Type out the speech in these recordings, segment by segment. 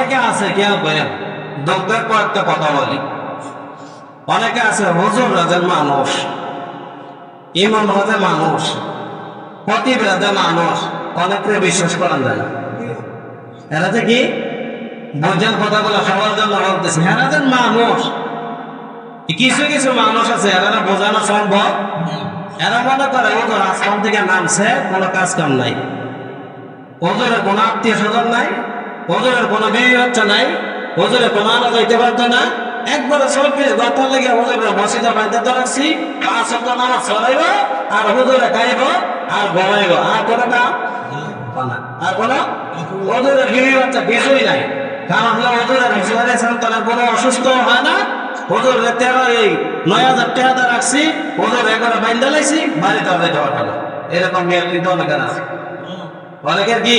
অনেকে আছে কেউ বলেন দুঃখের কয়েকটা কথা বলি। অনেকে আছে, হুজুর রাজের মানুষ, ইমাম রাজের মানুষ, খতিব রাজের মানুষ অনেকে বিশ্বাস করেন যায়। এরা যে কি? বুঝেন কথাগুলো সবার জন্য বলতেছে। এরা যে মানুষ। কিছু কিছু মানুষ আছে এরা বোঝানো সম্ভব। এরা মনে করে ওদের আসমান থেকে নামছে, কোনো কাজ কাম নাই। ওজনের কোনো আত্মীয় স্বজন নাই। ওজনের কোনো বিয়ে বাচ্চা নাই কোনো আনা যাইতে পারতো না। একবারে চব্বিশ ঘণ্টা লেগে ওজনের মসজিদে বাঁধতে তো রাখছি পাঁচ সপ্তাহ নামাজ চলাইব আর হুজুরে খাইব আর ঘুমাইব। আর কোনো কাম? আর কোনো? ওজনের বিয়ে বাচ্চা কিছুই নাই। কারণ হলো ওজনের হিসেবে সন্তানের কোনো অসুস্থ হয় না। ওজোর তেরো এই নয় হাজার টাকা রাখছি ওজোর একবারে বাইন্দা লাইছি বাড়িতে পারতো না এরকম নিয়ম কিন্তু অনেকের আছে। অনেকের কি?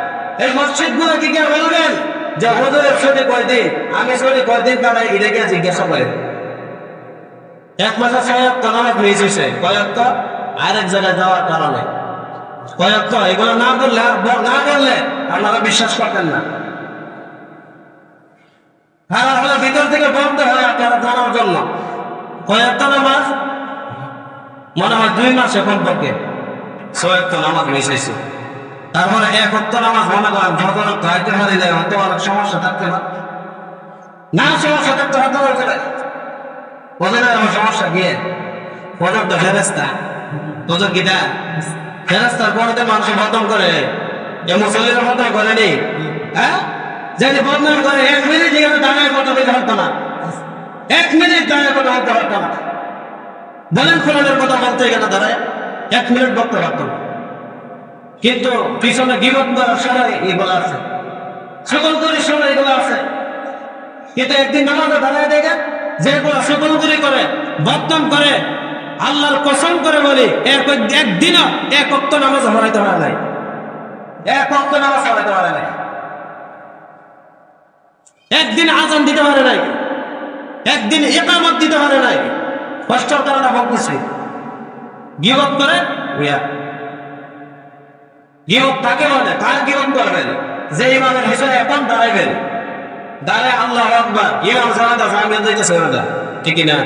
এই মসজিদগুলো কি কে বলবেন? যে হুজুরের ছুটি কয়দিন? আমি ছুটি কয়দিন তারা এটাকে জিজ্ঞাসা করেন। এক মাসে ছয়ক নামাজ হয়েছে কয়েক আরেক জায়গায় যাওয়ার কারণে। কয়েক এগুলো না করলে না করলে আপনারা বিশ্বাস করতেন না। হারা হলে ভিতর থেকে বন্ধ হয় আপনারা জানার জন্য। কয়েকটা নামাজ? মনে হয় দুই মাসে কমপক্ষে ছয়েকটা নামাজ মিশাইছে তারপরে এক অক্ট নামাজ মনে করেন যখন পারি না হয়তো অনেক সমস্যা থাকতে পারে। না, সমস্যা থাকতে হতে পারে ওদের আমার সমস্যা গিয়ে ওদের তো ফেরেস্তা তোদের গীতা ফেরেস্তার পরে মানুষ বদম করে। এ মুসলিমের বদম করেনি হ্যাঁ? যদি বদনাম করে, এক মিনিট এখানে দাঁড়ায় কথা বলতে পারতো না। এক মিনিট দাঁড়ায় কথা বলতে পারতো না। বলেন কোরআনের কথা বলতে গেলে দাঁড়ায়। এক মিনিট বলতে পারতো না কিন্তু পিছনে গিবত করার সময় এগুলো আছে। সকল করে সময় এগুলো আছে। কিন্তু একদিন নামাজে দাঁড়ায় দেখেন যেগুলো সকল করে করে, বদনাম করে, আল্লাহর কসম করে বলি, এক একদিনও এক অক্ত নামাজ হরাইতে পারে নাই। এক অক্ত নামাজ হরাইতে পারে নাই। একদিন আজান দিতে পারে নাই। একদিন একামত দিতে পারে নাই। কষ্টের কারণে বলতেছি গিবত করে গিবত তাকে বলে কার গিবত করবেন? যে ইমামের হিসেবে এখন দাঁড়াইবেন। দাঁড়ায় আল্লাহ আকবার। ইমাম জামাত আছে আমি ঠিক না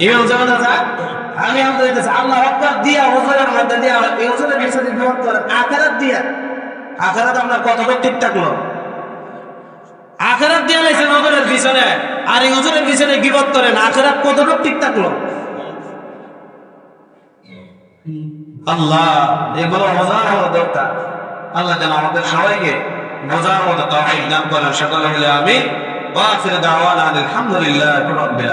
ইমাম আছে আমি দিতেছি আল্লাহ আকবার দিয়া হুজুরের মধ্যে দিয়া হুজুরের হিসেবে গিবত করেন। আখেরাত দিয়া। আখেরাত আপনার কতটা ঠিক থাকল? আখেরাত দিয়ে লাইছেন ওজনের পিছনে। আর এই ওজনের পিছনে গিবত করেন। আখেরাত কতটুকু ঠিক থাকল? আল্লাহ এগুলো বোঝার মতো দরকার আল্লাহ যেন আমাদের সবাইকে বোঝার মতো তৌফিক দান করেন। সকলে মিলে আমি আলহামদুলিল্লাহি রাব্বিল